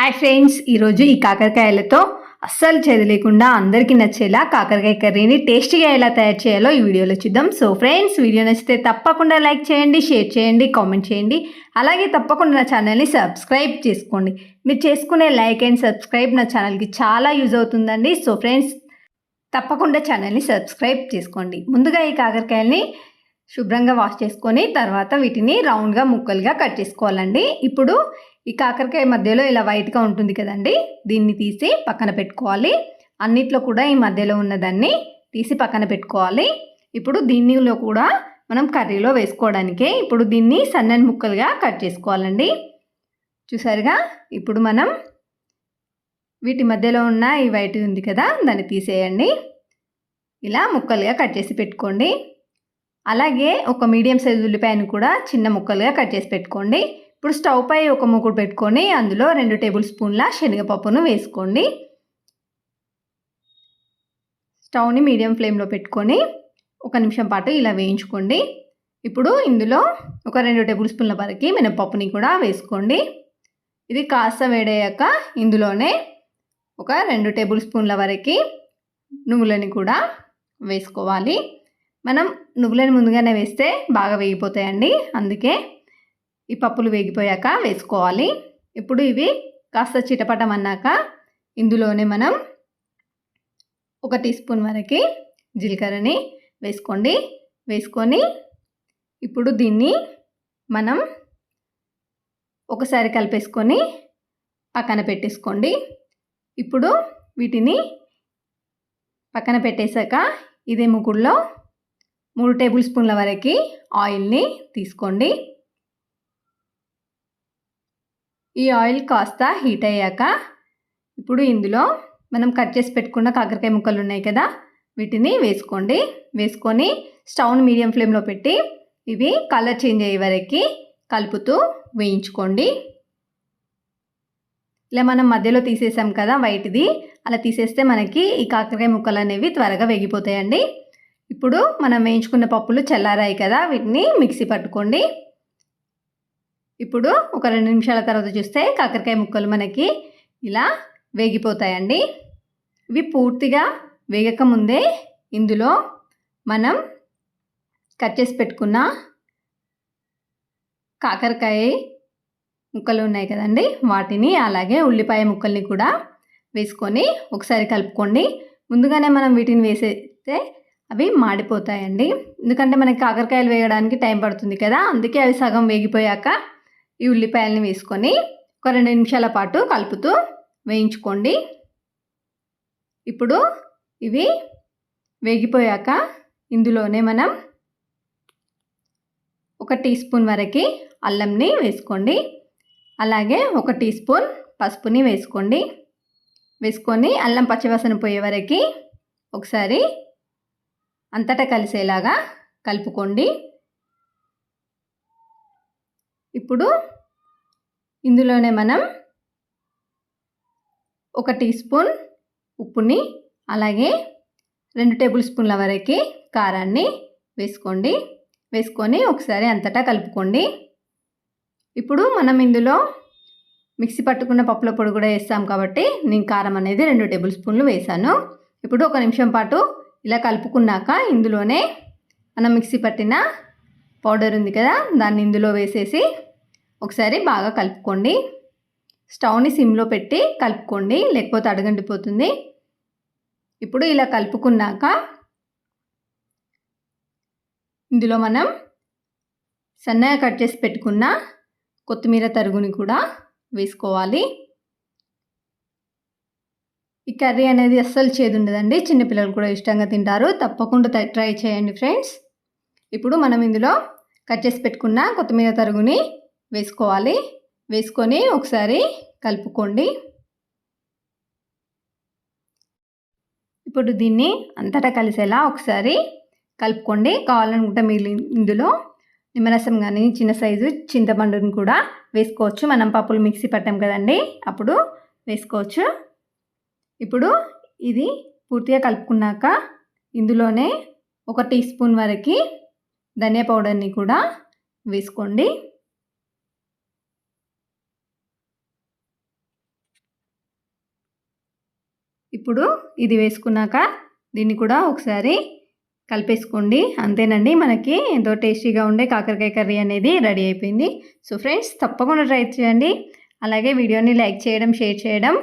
Hi friends ఈరోజు ఈ కాకరకాయలతో అస్సలు చేదు లేకుండా అందరికీ నచ్చేలా కాకరకాయ కర్రీని టేస్టీగా ఎలా తయారు చేయాలో ఈ వీడియోలో చూద్దాం. సో ఫ్రెండ్స్ వీడియో నచ్చితే తప్పకుండా లైక్ చేయండి షేర్ చేయండి కామెంట్ చేయండి. అలాగే తప్పకుండా నా ఛానల్ని సబ్స్క్రైబ్ చేసుకోండి. మీరు చేసుకునే లైక్ అండ్ సబ్స్క్రైబ్ నా ఛానల్కి చాలా యూజ్ అవుతుందండి. సో ఫ్రెండ్స్ తప్పకుండా ఛానల్ని సబ్స్క్రైబ్ చేసుకోండి. ముందుగా ఈ కాకరకాయల్ని శుభ్రంగా వాష్ చేసుకొని తర్వాత వీటిని రౌండ్గా ముక్కలుగా కట్ చేసుకోవాలండి. ఇప్పుడు ఈ కాకరకాయ మధ్యలో ఇలా వైట్గా ఉంటుంది కదండి దీన్ని తీసి పక్కన పెట్టుకోవాలి. అన్నిట్లో కూడా ఈ మధ్యలో ఉన్నదాన్ని తీసి పక్కన పెట్టుకోవాలి. ఇప్పుడు దీనిలో కూడా మనం కర్రీలో వేసుకోవడానికే ఇప్పుడు దీన్ని సన్నని ముక్కలుగా కట్ చేసుకోవాలండి. చూసారుగా? ఇప్పుడు మనం వీటి మధ్యలో ఉన్న ఈ వైట్ ఉంది కదా దాన్ని తీసేయండి. ఇలా ముక్కలుగా కట్ చేసి పెట్టుకోండి. అలాగే ఒక మీడియం సైజు ఉల్లిపాయను కూడా చిన్న ముక్కలుగా కట్ చేసి పెట్టుకోండి. ఇప్పుడు స్టవ్ పై ఒక మూకుడు పెట్టుకొని అందులో రెండు టేబుల్ స్పూన్ల శనగపప్పును వేసుకోండి. స్టవ్ని మీడియం ఫ్లేమ్లో పెట్టుకొని ఒక నిమిషం పాటు ఇలా వేయించుకోండి. ఇప్పుడు ఇందులో ఒక రెండు టేబుల్ స్పూన్ల వరకు మినపప్పుని కూడా వేసుకోండి. ఇది కాస్త వేడయ్యాక ఇందులోనే ఒక రెండు టేబుల్ స్పూన్ల వరకు నువ్వులని కూడా వేసుకోవాలి. మనం నువ్వులని ముందుగానే వేస్తే బాగా వేగిపోతాయండి. అందుకే ఈ పప్పులు వేగిపోయాక వేసుకోవాలి. ఇప్పుడు ఇవి కాస్త చిటపటం అన్నాక ఇందులోనే మనం ఒక టీ స్పూన్ వరకు జీలకర్రని వేసుకోండి. వేసుకొని ఇప్పుడు దీన్ని మనం ఒకసారి కలిపేసుకొని పక్కన పెట్టేసుకోండి. ఇప్పుడు వీటిని పక్కన పెట్టేశాక ఇదే ముగ్గురులో మూడు టేబుల్ స్పూన్ల వరకు ఆయిల్ని తీసుకోండి. ఈ ఆయిల్ కాస్త హీట్ అయ్యాక ఇప్పుడు ఇందులో మనం కట్ చేసి పెట్టుకున్న కాకరకాయ ముక్కలు ఉన్నాయి కదా వీటిని వేసుకోండి. వేసుకొని స్టవ్ని మీడియం ఫ్లేమ్లో పెట్టి ఇవి కలర్ చేంజ్ అయ్యే వరకు కలుపుతూ వేయించుకోండి. ఇలా మనం మధ్యలో తీసేసాం కదా వైట్ది అలా తీసేస్తే మనకి ఈ కాకరకాయ ముక్కలు అనేవి త్వరగా వేగిపోతాయండి. ఇప్పుడు మనం వేయించుకున్న పప్పులు చల్లారాయి కదా వీటిని మిక్సీ పట్టుకోండి. ఇప్పుడు ఒక రెండు నిమిషాల తర్వాత చూస్తే కాకరకాయ ముక్కలు మనకి ఇలా వేగిపోతాయండి. ఇవి పూర్తిగా వేగకముందే ఇందులో మనం కట్ చేసి పెట్టుకున్న కాకరకాయ ముక్కలు ఉన్నాయి కదండి. వాటిని అలాగే ఉల్లిపాయ ముక్కల్ని కూడా వేసుకొని ఒకసారి కలుపుకోండి. ముందుగానే మనం వీటిని వేసేస్తే అవి మాడిపోతాయండి. ఎందుకంటే మనకి కాకరకాయలు వేయడానికి టైం పడుతుంది కదా అందుకే అవి సగం వేగిపోయాక ఈ ఉల్లిపాయలని వేసుకొని ఒక రెండు నిమిషాల పాటు కలుపుతూ వేయించుకోండి. ఇప్పుడు ఇవి వేగిపోయాక ఇందులోనే మనం ఒక టీ స్పూన్ వరకు అల్లంని వేసుకోండి. అలాగే ఒక టీ స్పూన్ పసుపుని వేసుకోండి. వేసుకొని అల్లం పచ్చివాసన పోయే వరకు ఒకసారి అంతటా కలిసేలాగా కలుపుకోండి. ఇప్పుడు ఇందులోనే మనం ఒక టీ స్పూన్ ఉప్పుని అలాగే రెండు టేబుల్ స్పూన్ల వరకు కారాన్ని వేసుకోండి. వేసుకొని ఒకసారి అంతటా కలుపుకోండి. ఇప్పుడు మనం ఇందులో మిక్సీ పట్టుకున్న పప్పుల పొడి కూడా వేస్తాం కాబట్టి నేను కారం అనేది రెండు టేబుల్ స్పూన్లు వేసాను ఇప్పుడు ఒక నిమిషం పాటు ఇలా కలుపుకున్నాక ఇందులోనే మనం మిక్సీ పట్టిన పౌడర్ ఉంది కదా దాన్ని ఇందులో వేసేసి ఒకసారి బాగా కలుపుకోండి. స్టవ్ని సిమ్లో పెట్టి కలుపుకోండి లేకపోతే అడగండిపోతుంది. ఇప్పుడు ఇలా కలుపుకున్నాక ఇందులో మనం సన్నగా కట్ చేసి పెట్టుకున్న కొత్తిమీర తరుగుని కూడా వేసుకోవాలి. ఈ కర్రీ అనేది అస్సలు చేదు ఉండదండి చిన్నపిల్లలు కూడా ఇష్టంగా తింటారు. తప్పకుండా ట్రై చేయండి ఫ్రెండ్స్. ఇప్పుడు మనం ఇందులో కట్ చేసి పెట్టుకున్న కొత్తిమీర తరుగుని వేసుకోవాలి. వేసుకొని ఒకసారి కలుపుకోండి. ఇప్పుడు దీన్ని అంతటా కలిసేలా ఒకసారి కలుపుకోండి. కావాలనుకుంటే మీరు ఇందులో నిమ్మరసం కానీ చిన్న సైజు చింతపండుని కూడా వేసుకోవచ్చు. మనం పప్పులు మిక్సీ పట్టాం కదండి అప్పుడు వేసుకోవచ్చు. ఇప్పుడు ఇది పూర్తిగా కలుపుకున్నాక ఇందులోనే ఒక టీ స్పూన్ వరకు ధనియా పౌడర్ని కూడా వేసుకోండి. ఇప్పుడు ఇది వేసుకున్నాక దీన్ని కూడా ఒకసారి కలిపేసుకోండి. అంతేనండి మనకి ఎంతో టేస్టీగా ఉండే కాకరకాయ కర్రీ అనేది రెడీ అయిపోయింది. సో ఫ్రెండ్స్ తప్పకుండా ట్రై చేయండి. అలాగే వీడియోని లైక్ చేయడం షేర్ చేయడం